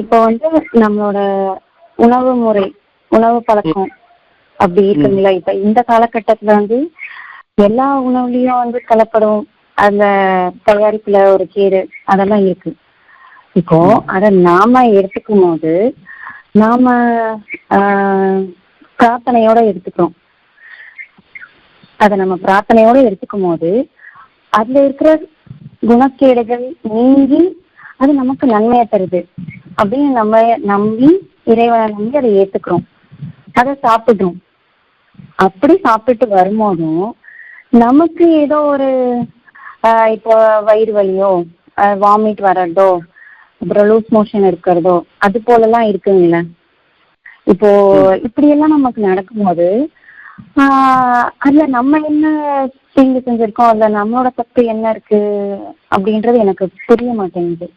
இப்போ வந்து நம்மளோட உணவு முறை உணவு பழக்கம் அப்படி இருக்குங்களா? இப்ப இந்த காலகட்டத்துல வந்து எல்லா உணவுலயும் வந்து கலப்படம் அந்த தயாரிப்புல ஒரு கேடு அதெல்லாம் இருக்கு. இப்போ அத நாம எடுத்துக்கும் போது நாம பிரார்த்தனையோட எடுத்துக்கிறோம். அத நம்ம பிரார்த்தனையோட எடுத்துக்கும் போது அதுல இருக்கிற குணக்கேடுகள் நீங்கி அது நமக்கு நன்மையை தருது. அப்படின்னு நம்ம நம்பி இறைவனை நம்பி அதை ஏத்துக்கிறோம். அதை சாப்பிடுறோம். அப்படி சாப்பிட்டு வரும்போதும் நமக்கு ஏதோ ஒரு இப்போ வயிறு வலியோ வாமிட் வர்றதோ அப்புறம் லூஸ் மோஷன் இருக்கிறதோ அது போலலாம் இருக்குங்களே. இப்போ இப்படி எல்லாம் நமக்கு நடக்கும்போது அதுல நம்ம என்ன தீங்கு செஞ்சிருக்கோம்? அதுல நம்மளோட தப்பு என்ன இருக்கு? அப்படின்றது எனக்கு புரிய மாட்டேங்குது.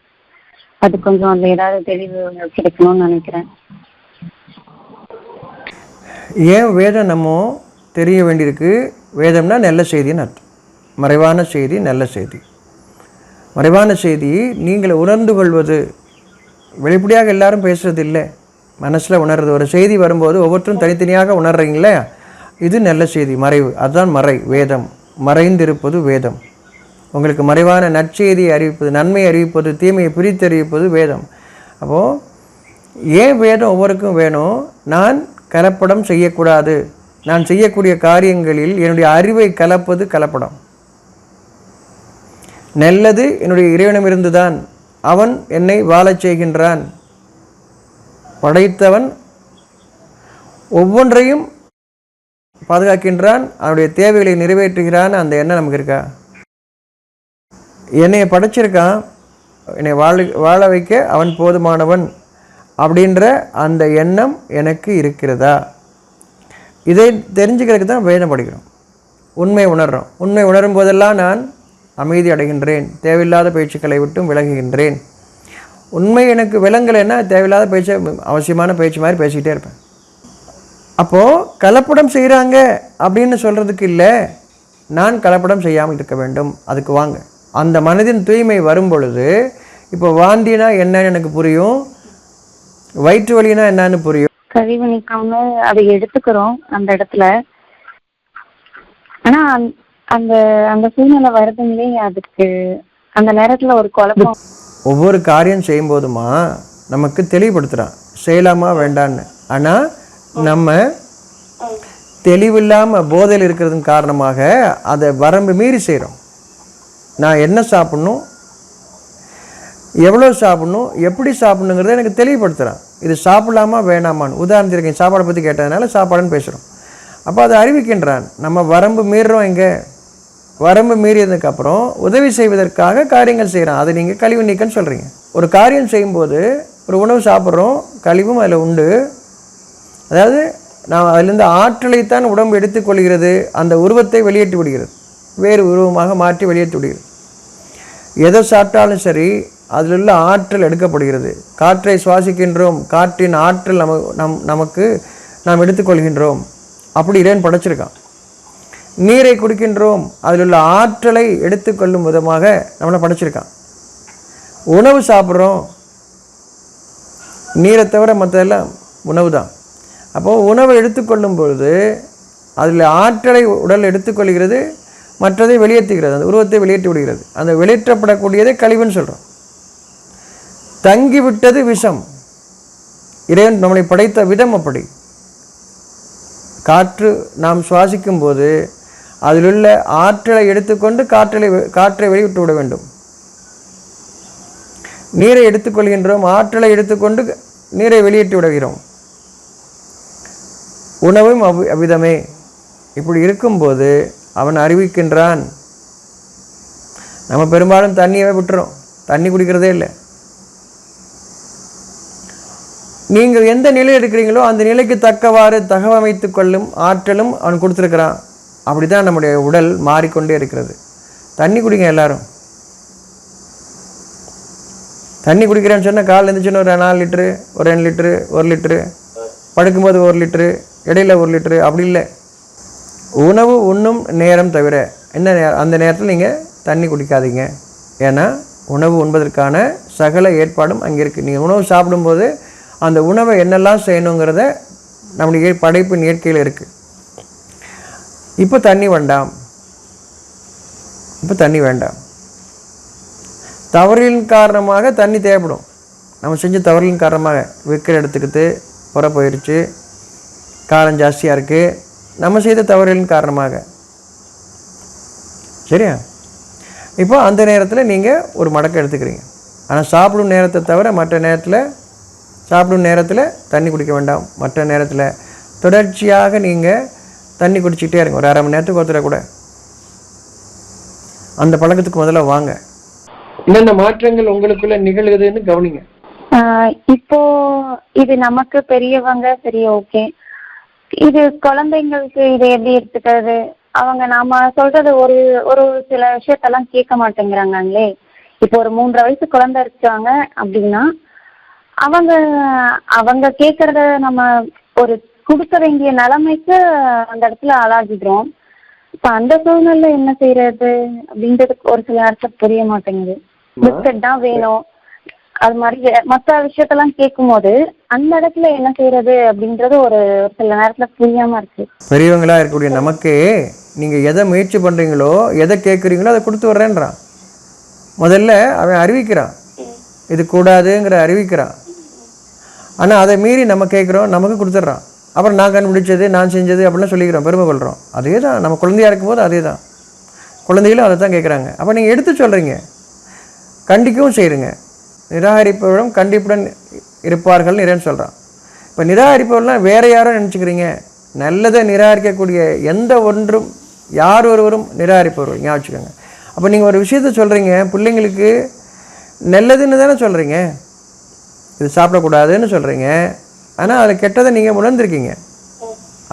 அது கொஞ்சம் அதுல ஏதாவது தெளிவு கிடைக்கணும்னு நினைக்கிறேன். ஏன் வேதம் நம்ம தெரிய வேண்டியிருக்கு? வேதம்னா நல்ல செய்தின்னு அர்த்தம். மறைவான செய்தி நல்ல செய்தி. மறைவான செய்தி நீங்கள் உணர்ந்து கொள்வது. வெளிப்படையாக எல்லாரும் பேசுறது இல்லை. மனசில் உணர்றது. ஒரு செய்தி வரும்போது ஒவ்வொருத்தரும் தனித்தனியாக உணர்றீங்களே? இது நல்ல செய்தி மறைவு. அதுதான் மறை வேதம். மறைந்திருப்பது வேதம். உங்களுக்கு மறைவான நற்செய்தியை அறிவிப்பது நன்மை அறிவிப்பது தீமையை பிரித்து அறிவிப்பது வேதம். அப்போது ஏன் வேதம் ஒவ்வொருக்கும் வேணும்? நான் கலப்படம் செய்யக்கூடாது. நான் செய்யக்கூடிய காரியங்களில் என்னுடைய அறிவை கலப்பது கலப்படம். நல்லது என்னுடைய இறைவனமிருந்து தான் அவன் என்னை வாழச் செய்கின்றான். படைத்தவன் ஒவ்வொன்றையும் பாதுகாக்கின்றான். அவனுடைய தேவைகளை நிறைவேற்றுகிறான். அந்த எண்ணம் நமக்கு இருக்கா? என்னை படைச்சிருக்கான். என்னை வாழ வாழ வைக்க அவன் போதுமானவன் அப்படின்ற அந்த எண்ணம் எனக்கு இருக்கிறதா? இதை தெரிஞ்சுக்கிறதுக்கு தான் வேதம் படிக்கிறோம். உண்மை உணர்றோம். உண்மை உணரும் போதெல்லாம் நான் அமைதி அடைகின்றேன். தேவையில்லாத பேச்சுக்களை விட்டும் விலகுகின்றேன். உண்மை எனக்கு விலங்கலைன்னா தேவையில்லாத பேச்சு அவசியமான பேச்சு மாதிரி பேசிக்கிட்டே இருப்பேன். அப்போது கலப்படம் செய்கிறாங்க அப்படின்னு சொல்கிறதுக்கு இல்லை நான் கலப்படம் செய்யாமல் இருக்க வேண்டும். அதுக்கு வாங்க. அந்த மனதின் தூய்மை வரும் பொழுது இப்போ வாந்தினா என்னன்னு எனக்கு புரியும் வயிற்று வலினா என்னன்னு புரியும். கழிவு நீக்கம்னு அதை எடுத்துக்கிறோம் அந்த இடத்துல. ஆனா அந்த- அந்த சூழ்நிலை வருதுங்களே அதுக்கு அந்த நேரத்துல ஒரு குழப்பம். ஒவ்வொரு காரியம் செய்யும்போதுமா நமக்கு தெளிவுபடுத்துகிறான் செய்யலாமா வேண்டான்னு. ஆனால் நம்ம தெளிவில்லாமல் போதையில் இருக்கிறதன் காரணமாக அதை வரம்பு மீறி செய்கிறோம் நான் என்ன சாப்பிட்ணும் எவ்வளோ சாப்பிட்ணும் எப்படி சாப்பிட்ணுங்கிறத எனக்கு தெளிவுபடுத்துகிறான் இது சாப்பிடலாமா வேணாமான்னு. உதாரணத்துக்கு சாப்பாடை பற்றி கேட்டதுனால சாப்பாடுன்னு பேசுகிறோம் அப்போ அதை அறிவிக்கின்றான். நம்ம வரம்பு மீறுறோம் எங்கே? வரம்பு மீறியதுக்கப்புறம் உதவி செய்வதற்காக காரியங்கள் செய்கிறான் அதை நீங்கள் கழிவு நீக்கன்னு சொல்கிறீங்க ஒரு காரியம் செய்யும்போது ஒரு உணவு சாப்பிட்றோம் கழிவும் அதில் உண்டு. அதாவது நாம் அதிலிருந்து ஆற்றலைத்தான் உடம்பு எடுத்துக்கொள்கிறது. அந்த உருவத்தை வெளியேற்றி விடுகிறது. வேறு உருவமாக மாற்றி வெளியேற்றி விடுகிறது. எதை சாப்பிட்டாலும் சரி அதில் உள்ள ஆற்றல் எடுக்கப்படுகிறது. காற்றை சுவாசிக்கின்றோம் காற்றின் ஆற்றல் நம நம் நமக்கு நாம் எடுத்துக்கொள்கின்றோம். அப்படி இறைவன் படைச்சிருக்கான். நீரை குடிக்கின்றோம் அதில் உள்ள ஆற்றலை எடுத்துக்கொள்ளும் விதமாக நம்மளை படைச்சிருக்கான். உணவு சாப்பிட்றோம் நீரை தவிர மற்றதெல்லாம் உணவு தான். அப்போது உணவை எடுத்துக்கொள்ளும் பொழுது அதில் ஆற்றலை உடல் எடுத்துக்கொள்கிறது மற்றதை வெளியேற்றுகிறது அந்த உருவத்தை வெளியேற்றி விடுகிறது. அந்த வெளியேற்றப்படக்கூடியதை கழிவுன்னு சொல்கிறோம் தங்கிவிட்டது விஷம். இறைவன் நம்மளை படைத்த விதம் அப்படி. காற்று நாம் சுவாசிக்கும் போது அதிலுள்ள ஆற்றலை எடுத்துக்கொண்டு காற்றலை காற்றை வெளியிட்டு விட வேண்டும். நீரை எடுத்துக்கொள்கின்றோம் ஆற்றலை எடுத்துக்கொண்டு நீரை வெளியிட்டு விடுகிறோம். உணவும் அவ்வி அவ்விதமே. இப்படி இருக்கும்போது அவன் அறிவிக்கின்றான். நம்ம பெரும்பாலும் தண்ணியவே விட்டுறோம்? தண்ணி குடிக்கிறதே இல்லை. நீங்கள் எந்த நிலை எடுக்கிறீங்களோ அந்த நிலைக்கு தக்கவாறு தகவமைத்து கொள்ளும் ஆற்றலும் அவன் கொடுத்துருக்கிறான். அப்படி தான் நம்முடைய உடல் மாறிக்கொண்டே இருக்கிறது. தண்ணி குடிங்க எல்லாரும். தண்ணி குடிக்கிறேன்னு சொன்னால் காலைல எழுந்துச்சுன்னு ஒரு நாலு லிட்ரு ஒரு ரெண்டு லிட்ரு ஒரு லிட்ரு படுக்கும்போது ஒரு லிட்ரு இடையில ஒரு லிட்ரு அப்படி இல்லை. உணவு உண்ணும் நேரம் தவிர என்ன நேரம் அந்த நேரத்தில் நீங்கள் தண்ணி குடிக்காதீங்க. ஏன்னா உணவு உண்பதற்கான சகல ஏற்பாடும் அங்கே இருக்குது நீங்கள் உணவு சாப்பிடும்போது அந்த உணவை என்னெல்லாம் செய்யணுங்கிறத நம்முடைய படைப்பின் இயற்கையில் இருக்குது இப்போ தண்ணி வேண்டாம். இப்போ தண்ணி வேண்டாம். தவறின் காரணமாக தண்ணி தேவைப்படும். நம்ம செஞ்ச தவறின் காரணமாக விற்கிற இடத்துக்கு புற போயிடுச்சு காலம் ஜாஸ்தியாக இருக்குது நம்ம செய்த தவறுகளின் காரணமாக. சரியா? இப்போ அந்த நேரத்தில் நீங்கள் ஒரு மடக்கு எடுத்துக்கிறீங்க. ஆனால் சாப்பிடும் நேரத்தை தவிர மற்ற நேரத்தில் சாப்பிடும் நேரத்தில் தண்ணி குடிக்க வேண்டாம். மற்ற நேரத்தில் தொடர்ச்சியாக நீங்கள் தண்ணி குடிச்சிக்கிட்டே இருங்க. ஒரு அரை மணி நேரத்துக்கு ஒருத்தர கூட. அந்த பழக்கத்துக்கு முதல்ல வாங்க. என்னென்ன மாற்றங்கள் உங்களுக்குள்ள நிகழ்குதுன்னு கவனிங்க. இப்போ இது நமக்கு பெரியவங்க சரி ஓகே. இது குழந்தைங்களுக்கு இது எப்படி எடுத்துக்கிறது? அவங்க நாம சொல்றது ஒரு ஒரு சில விஷயத்தெல்லாம் கேட்க மாட்டேங்கிறாங்களே இப்போ ஒரு மூன்றரை வயசு குழந்தை இருக்காங்க அப்படின்னா அவங்க அவங்க கேட்கறத நம்ம ஒரு கொடுக்க வேண்டிய நிலைமைக்கு அந்த இடத்துல ஆளாகிடுறோம். இப்போ அந்த சூழ்நிலை என்ன செய்யறது அப்படின்றது ஒரு சில நேரத்துல புரிய மாட்டேங்குது. பிஸ்கட் தான் வேணும். அது மாதிரி மத்த விஷயத்தெல்லாம் கேட்கும்போது அந்த இடத்துல என்ன செய்யறது அப்படின்றது ஒரு சில நேரத்துல புரியாம இருக்கு. பெரியவங்களா இருக்கக்கூடிய நமக்கு நீங்க எதை முயற்சி பண்றீங்களோ எதை கேட்குறீங்களோ அதை கொடுத்து வர்றேன்றான். முதல்ல அவன் அறிவிக்கிறான். இது கூடாதுங்கிற அறிவிக்கிறான். ஆனால் அதை மீறி நம்ம கேட்குறோம் நமக்கு கொடுத்துட்றான். அப்புறம் நான் கண்டுபிடிச்சது நான் செஞ்சது அப்படிலாம் சொல்லிக்கிறோம் பெருமை கொள்கிறோம் அதே தான் நம்ம குழந்தையா இருக்கும்போது அதே தான் குழந்தைகளும் அதை தான் கேட்குறாங்க அப்போ நீங்கள் எடுத்து சொல்கிறீங்க கண்டிக்கவும் செய்கிறீங்க நிராகரிப்பவரும் கண்டிப்புடன் இருப்பார்கள் இறைவன் சொல்கிறான் இப்போ நிராகரிப்பவர்கள்லாம் வேறு யாரோ நினச்சிக்கிறீங்க. நல்லதை நிராகரிக்கக்கூடிய எந்த ஒன்றும் யார் ஒருவரும் நிராகரிப்பவர்கள் ஞாபகம் வச்சுக்கோங்க. அப்போ நீங்கள் ஒரு விஷயத்த சொல்கிறீங்க பிள்ளைங்களுக்கு நல்லதுன்னு தானே சொல்கிறீங்க இது சாப்பிடக்கூடாதுன்னு சொல்கிறீங்க ஆனால் அதில் கெட்டதை நீங்கள் உணர்ந்துருக்கீங்க.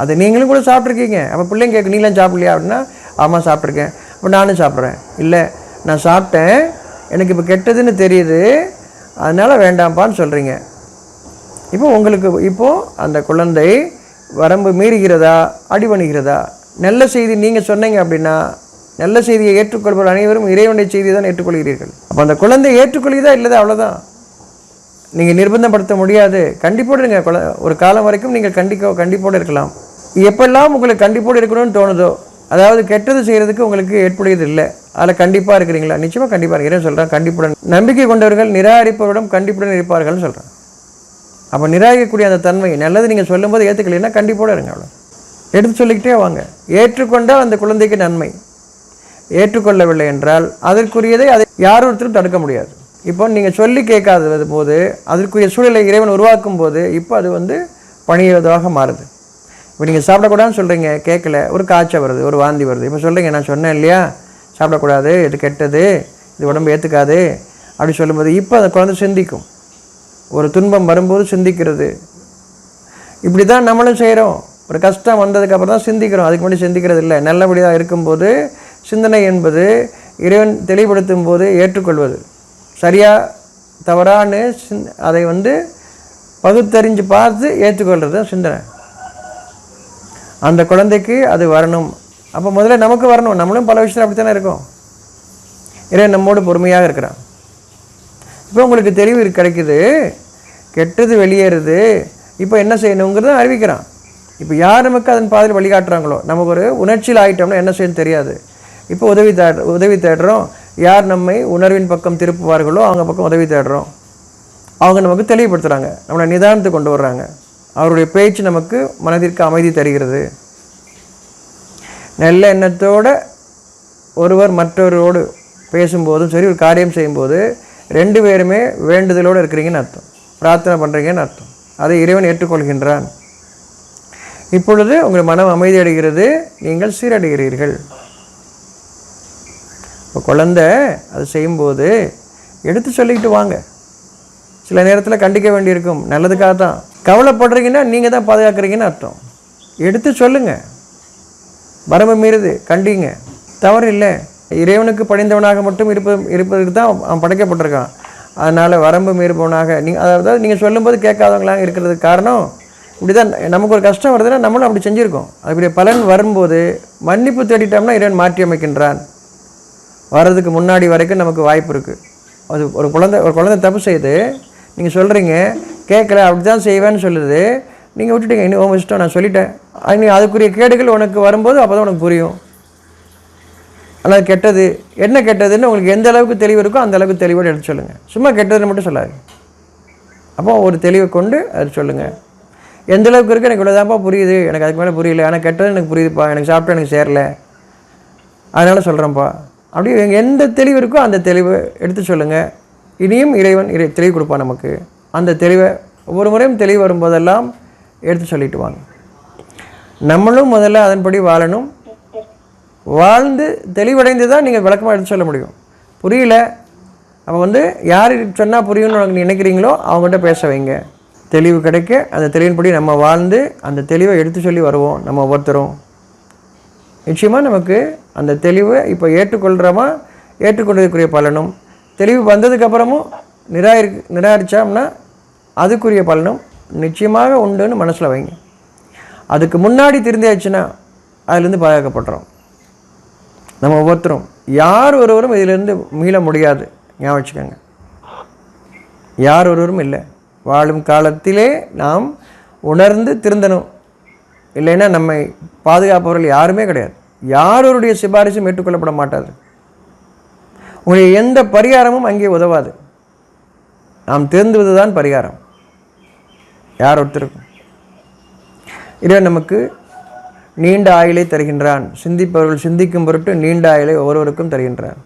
அது நீங்களும் கூட சாப்பிட்ருக்கீங்க அப்போ பிள்ளைங்க கேட்க நீங்களும் சாப்பிட்லையா? அப்படின்னா ஆமாம் சாப்பிட்ருக்கேன் அப்போ நானும் சாப்பிட்றேன். இல்லை நான் சாப்பிட்டேன். எனக்கு இப்போ கெட்டதுன்னு தெரியுது. அதனால் வேண்டாம்ப்பான்னு சொல்கிறீங்க இப்போ உங்களுக்கு இப்போது அந்த குழந்தை வரம்பு மீறுகிறதா? அடிபணிகிறதா? நல்ல செய்தி நீங்கள் சொன்னீங்க அப்படின்னா நல்ல செய்தியை ஏற்றுக்கொள்பவர் அனைவரும் இறைவனுடைய செய்தியை தான் ஏற்றுக்கொள்கிறீர்கள். அப்போ அந்த குழந்தை ஏற்றுக்கொள்கிறதா இல்லதா? அவ்வளோதான் நீங்கள் நிர்பந்தப்படுத்த முடியாது. கண்டிப்போடு இருங்க. குழ ஒரு காலம் வரைக்கும் நீங்கள் கண்டிக்க கண்டிப்போடு இருக்கலாம். எப்பெல்லாம் உங்களுக்கு கண்டிப்போடு இருக்கணும்னு தோணுதோ அதாவது கெட்டது செய்கிறதுக்கு உங்களுக்கு ஏற்புடையது இல்லை. அதில் கண்டிப்பாக இருக்கிறீங்களா? நிச்சயமாக கண்டிப்பாக இருக்கிறேன்னு சொல்கிறேன் கண்டிப்புடன் நம்பிக்கை கொண்டவர்கள் நிராகரிப்பவரிடம் கண்டிப்புடன் இருப்பார்கள்னு சொல்கிறேன் அப்போ நிராகரிக்கக்கூடிய அந்த தன்மை நல்லது நீங்கள் சொல்லும்போது ஏற்றுக்கலைன்னா கண்டிப்போடு இருங்க அவ்வளோ எடுத்து சொல்லிக்கிட்டே வாங்க. ஏற்றுக்கொண்டால் அந்த குழந்தைக்கு நன்மை. ஏற்றுக்கொள்ளவில்லை என்றால் அதற்குரியதை அதை யார் ஒருத்தரும் தடுக்க முடியாது. இப்போ நீங்கள் சொல்லி கேட்காதது போது அதற்குரிய சூழலை இறைவன் உருவாக்கும் போது இப்போ அது வந்து பணியதாக மாறுது. இப்போ நீங்கள் சாப்பிடக்கூடாதுன்னு சொல்கிறீங்க கேட்கல ஒரு காய்ச்சல் வருது ஒரு வாந்தி வருது. இப்போ சொல்கிறீங்க நான் சொன்னேன் இல்லையா? சாப்பிடக்கூடாது இது கெட்டது இது உடம்பு ஏற்றுக்காது அப்படி சொல்லும்போது இப்போ அந்த குழந்தை சிந்திக்கும். ஒரு துன்பம் வரும்போது சிந்திக்கிறது. இப்படி தான் நம்மளும் செய்கிறோம் ஒரு கஷ்டம் வந்ததுக்கப்புறம் தான் சிந்திக்கிறோம். அதுக்கு முன்னாடி சிந்திக்கிறது இல்லை. நல்லபடியாக இருக்கும்போது சிந்தனை என்பது இறைவன் தெளிவுபடுத்தும் போது ஏற்றுக்கொள்வது. சரியாக தவறான்னு சிந் அதை வந்து பகுத்தறிஞ்சு பார்த்து ஏற்றுக்கொள்கிறது தான் சிந்தனை. அந்த குழந்தைக்கு அது வரணும். அப்போ முதல்ல நமக்கு வரணும். நம்மளும் பல விஷயத்தில் அப்படி தானே இருக்கோம். இறைவன் நம்மோடு பொறுமையாக இருக்கிறான். இப்போ உங்களுக்கு தெளிவு கிடைக்குது. கெட்டது வெளியேறுது. இப்போ என்ன செய்யணுங்கிறத அறிவிக்கிறான். இப்போ யார் நமக்கு அதன் பாதையில் வழிகாட்டுறாங்களோ? நமக்கு ஒரு உணர்ச்சியில் ஆகிட்டோம்னா என்ன செய்யணும் தெரியாது. இப்போ உதவி தேட உதவி தேடுறோம். யார் நம்மை உணர்வின் பக்கம் திருப்புவார்களோ அவங்க பக்கம் உதவி தேடுறோம். அவங்க நமக்கு தெளிவுபடுத்துகிறாங்க நம்மளை நிதானத்தை கொண்டு வர்றாங்க. அவருடைய பேச்சு நமக்கு மனதிற்கு அமைதி தருகிறது. நல்ல எண்ணத்தோடு ஒருவர் மற்றவரோடு பேசும்போதும் சரி ஒரு காரியம் செய்யும்போது ரெண்டு பேருமே வேண்டுதலோடு இருக்கிறீங்கன்னு அர்த்தம். பிரார்த்தனை பண்ணுறீங்கன்னு அர்த்தம். அதை இறைவன் ஏற்றுக்கொள்கின்றான். இப்பொழுது உங்கள் மனம் அமைதி அடைகிறது. நீங்கள் சீரடைகிறீர்கள். இப்போ குழந்தை அது செய்யும்போது எடுத்து சொல்லிக்கிட்டு வாங்க. சில நேரத்தில் கண்டிக்க வேண்டியிருக்கும். நல்லதுக்காக தான். கவலைப்படுறீங்கன்னா நீங்கள் தான் பாதுகாக்கிறீங்கன்னு அர்த்தம். எடுத்து சொல்லுங்கள் வரம்பு மீறுது. கண்டிங்க. தவறு இல்லை. இறைவனுக்கு படைந்தவனாக மட்டும் இருப்பது இருப்பதற்கு தான் அவன் படைக்கப்பட்டிருக்கான். அதனால் வரம்பு மீறுபவனாக நீங்கள் அதாவது நீங்கள் சொல்லும்போது கேட்காதவங்களாக இருக்கிறதுக்கு காரணம் இப்படி தான் நமக்கு ஒரு கஷ்டம் வருதுன்னா நம்மளும் அப்படி செஞ்சுருக்கோம். அப்படி பலன் வரும்போது மன்னிப்பு தேடிட்டோம்னா இறைவன் மாற்றி அமைக்கின்றான். வர்றதுக்கு முன்னாடி வரைக்கும் நமக்கு வாய்ப்பு இருக்குது அது ஒரு குழந்தை ஒரு குழந்தை தப்பு செய்யுது நீங்கள் சொல்கிறீங்க கேட்கல அப்படி தான் செய்வேன்னு சொல்லுது நீங்கள் விட்டுட்டீங்க இன்னும் உங்கள் இஷ்டம் நான் சொல்லிட்டேன். நீ அதுக்குரிய கேடுகள் உனக்கு வரும்போது அப்போ தான் உனக்கு புரியும். அல்லது கெட்டது என்ன கெட்டதுன்னு உங்களுக்கு எந்த அளவுக்கு தெளிவு இருக்கோ அந்த அளவுக்கு தெளிவோடு எடுத்து சொல்லுங்கள் சும்மா கெட்டதுன்னு மட்டும் சொல்லாது. அப்போ ஒரு தெளிவை கொண்டு அது சொல்லுங்கள் எந்த அளவுக்கு இருக்குது எனக்கு இவ்வளோதான்ப்பா புரியுது. எனக்கு அதுக்கு மேலே புரியல. ஆனால் கெட்டது எனக்கு புரியுதுப்பா. எனக்கு சாப்பிட்டா எனக்கு சேரல. அதனால் சொல்கிறேன்ப்பா அப்படி எங்கள் எந்த தெளிவு இருக்கோ அந்த தெளிவை எடுத்து சொல்லுங்கள் இனியும் இறைவன் இறை தெளிவு கொடுப்பான் நமக்கு. அந்த தெளிவை ஒவ்வொரு முறையும் தெளிவு வரும்போதெல்லாம் எடுத்து சொல்லிட்டு வாங்க. நம்மளும் முதல்ல அதன்படி வாழணும். வாழ்ந்து தெளிவடைந்து தான் நீங்கள் விளக்கமாக எடுத்து சொல்ல முடியும். புரியல? அப்போ வந்து யார் சொன்னால் புரியும்னு உனக்கு நினைக்கிறீங்களோ அவங்ககிட்ட பேச வைங்க. தெளிவு கிடைக்க அந்த தெளிவின்படி நம்ம வாழ்ந்து அந்த தெளிவை எடுத்து சொல்லி வருவோம் நம்ம ஒவ்வொருத்தரும். நிச்சயமாக நமக்கு அந்த தெளிவை இப்போ ஏற்றுக்கொள்கிறோமா ஏற்றுக்கொண்டதுக்குரிய பலனும். தெளிவு வந்ததுக்கப்புறமும் நிராகரி நிராகரித்தோம்னா அதுக்குரிய பலனும் நிச்சயமாக உண்டுன்னு மனசில் வைங்க. அதுக்கு முன்னாடி திருந்தியாச்சுன்னா அதுலேருந்து பாதுகாக்கப்படுறோம். நம்ம ஒவ்வொருத்தரும் யார் ஒருவரும் இதிலிருந்து மீள முடியாது. ஞாபகம் வச்சுக்கோங்க. யார் ஒருவரும் இல்லை. வாழும் காலத்திலே நாம் உணர்ந்து திருந்தணும். இல்லைன்னா நம்மை பாதுகாப்பவர்கள் யாருமே கிடையாது. யாரோருடைய சிபாரிசும் ஏற்றுக்கொள்ளப்பட மாட்டாது உங்களுடைய எந்த பரிகாரமும் அங்கே உதவாது. நாம் தேர்ந்துவது தான் பரிகாரம். யார் ஒருத்தருக்கும்? இறைவன் நமக்கு நீண்ட ஆயுளை தருகின்றான். சிந்திப்பவர்கள் சிந்திக்கும் பொருட்டு நீண்ட ஆயுளை ஒவ்வொருவருக்கும் தருகின்றான்